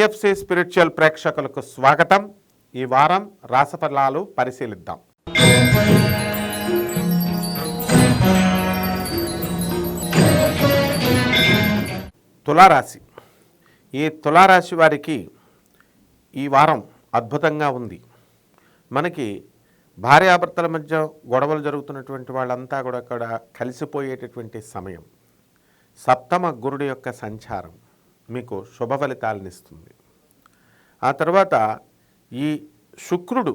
IFC spiritual ప్రేక్షకులకు స్వాగతం. ఈ వారం రాసఫలాలు పరిశీలిద్దాం. తులారాశి. ఈ తులారాశి వారికి ఈ వారం అద్భుతంగా ఉంది. మనకి భార్యాభర్తల మధ్య గొడవలు జరుగుతున్నటువంటి వాళ్ళంతా కూడా అక్కడ కలిసిపోయేటటువంటి సమయం. సప్తమ గురుడి యొక్క సంచారం. మీకు శుభ ఫలితాలనిస్తుంది ఆ తర్వాత ఈ శుక్రుడు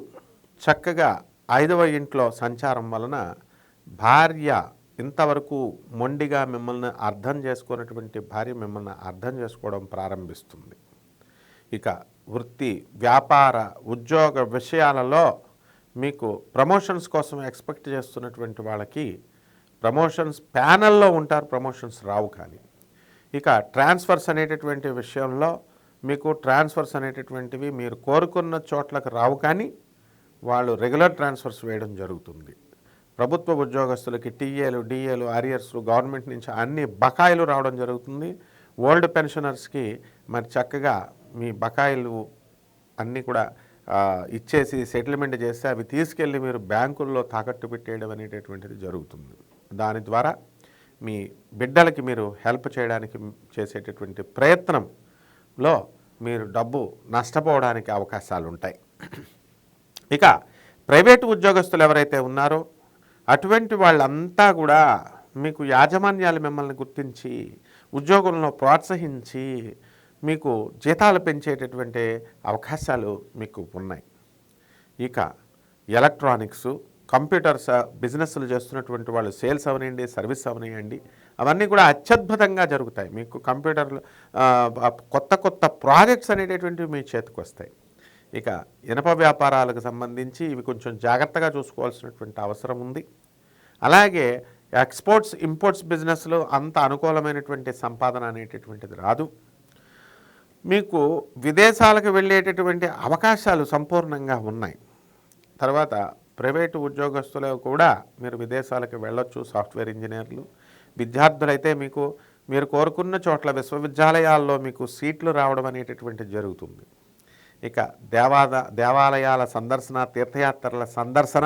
చక్కగా ఐదవ ఇంట్లో సంచారం వలన భార్య ఇంతవరకు మొండిగా మిమ్మల్ని అర్థం చేసుకున్నటువంటి భార్య మిమ్మల్ని అర్థం చేసుకోవడం ప్రారంభిస్తుంది. ఇక వృత్తి వ్యాపార ఉద్యోగ విషయాలలో మీకు ప్రమోషన్స్ కోసం ఎక్స్పెక్ట్ చేస్తున్నటువంటి వాళ్ళకి ప్రమోషన్స్ ప్యానల్లో ఉంటారు ప్రమోషన్స్ రావు కానీ. ఇక ట్రాన్స్ఫర్స్ అనేటటువంటి విషయంలో మీకు ట్రాన్స్ఫర్స్ అనేటటువంటివి మీరు కోరుకున్న చోట్లకు రావు కానీ వాళ్ళు రెగ్యులర్ ట్రాన్స్ఫర్స్ వేయడం జరుగుతుంది. ప్రభుత్వ ఉద్యోగస్తులకి టీఏలు డిఏలు ఆరియర్స్ గవర్నమెంట్ నుంచి అన్ని బకాయిలు రావడం జరుగుతుంది. ఓల్డ్ పెన్షనర్స్కి మరి చక్కగా మీ బకాయిలు అన్నీ కూడా ఇచ్చేసి సెటిల్మెంట్ చేస్తే అవి తీసుకెళ్ళి మీరు బ్యాంకుల్లో తాకట్టు పెట్టేయడం అనేటటువంటిది జరుగుతుంది. దాని ద్వారా మీ బిడ్డలకి మీరు హెల్ప్ చేయడానికి చేసేటటువంటి ప్రయత్నంలో మీరు డబ్బు నష్టపోవడానికి అవకాశాలు ఉంటాయి ఇక ప్రైవేటు ఉద్యోగస్తులు ఎవరైతే ఉన్నారో అటువంటి వాళ్ళంతా కూడా మీకు యాజమాన్యాలు మిమ్మల్ని గుర్తించి ఉద్యోగంలో ప్రోత్సహించి మీకు జీతాలు పెంచేటటువంటి అవకాశాలు మీకు ఉన్నాయి. ఇక ఎలక్ట్రానిక్స్ కంప్యూటర్స్ బిజినెస్లు చేస్తున్నటువంటి వాళ్ళు సేల్స్ అవనియండి సర్వీస్ అవనియండి అవన్నీ కూడా అత్యద్భుతంగా జరుగుతాయి. మీకు కంప్యూటర్లు కొత్త కొత్త ప్రాజెక్ట్స్ అనేటటువంటివి మీ చేతికి వస్తాయి. ఇక ఇనప వ్యాపారాలకు సంబంధించి ఇవి కొంచెం జాగ్రత్తగా చూసుకోవాల్సినటువంటి అవసరం ఉంది. అలాగే ఎక్స్పోర్ట్స్ ఇంపోర్ట్స్ బిజినెస్లో అంత అనుకూలమైనటువంటి సంపాదన అనేటటువంటిది రాదు. మీకు విదేశాలకు వెళ్ళేటటువంటి అవకాశాలు సంపూర్ణంగా ఉన్నాయి. తర్వాత ప్రైవేటు ఉద్యోగస్తులు కూడా మీరు విదేశాలకు వెళ్ళొచ్చు సాఫ్ట్వేర్ ఇంజనీర్లు. విద్యార్థులైతే మీకు మీరు కోరుకున్న చోట్ల విశ్వవిద్యాలయాల్లో మీకు సీట్లు రావడం అనేటటువంటిది జరుగుతుంది. ఇక దేవాద దేవాలయాల సందర్శన తీర్థయాత్రల సందర్శన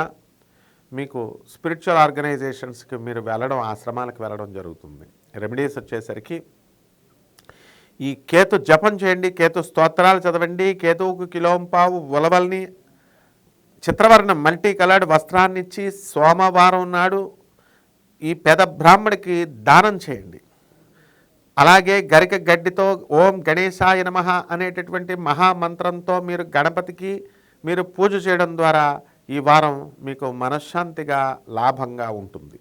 మీకు స్పిరిచువల్ ఆర్గనైజేషన్స్కి మీరు వెళ్ళడం ఆశ్రమాలకు వెళ్ళడం జరుగుతుంది. రెమెడీస్ వచ్చేసరికి ఈ కేతు జపం చేయండి కేతు స్తోత్రాలు చదవండి కేతువుకు కిలోంపావు ఉలవల్ని చిత్రవర్ణ మల్టీ కలర్డ్ వస్త్రాన్నిచ్చి సోమవారం నాడు ఈ పేద బ్రాహ్మడికి దానం చేయండి. అలాగే గరిక గడ్డితో ఓం గణేశాయ నమ అనేటటువంటి మహామంత్రంతో మీరు గణపతికి మీరు పూజ చేయడం ద్వారా ఈ వారం మీకు మనశ్శాంతిగా లాభంగా ఉంటుంది.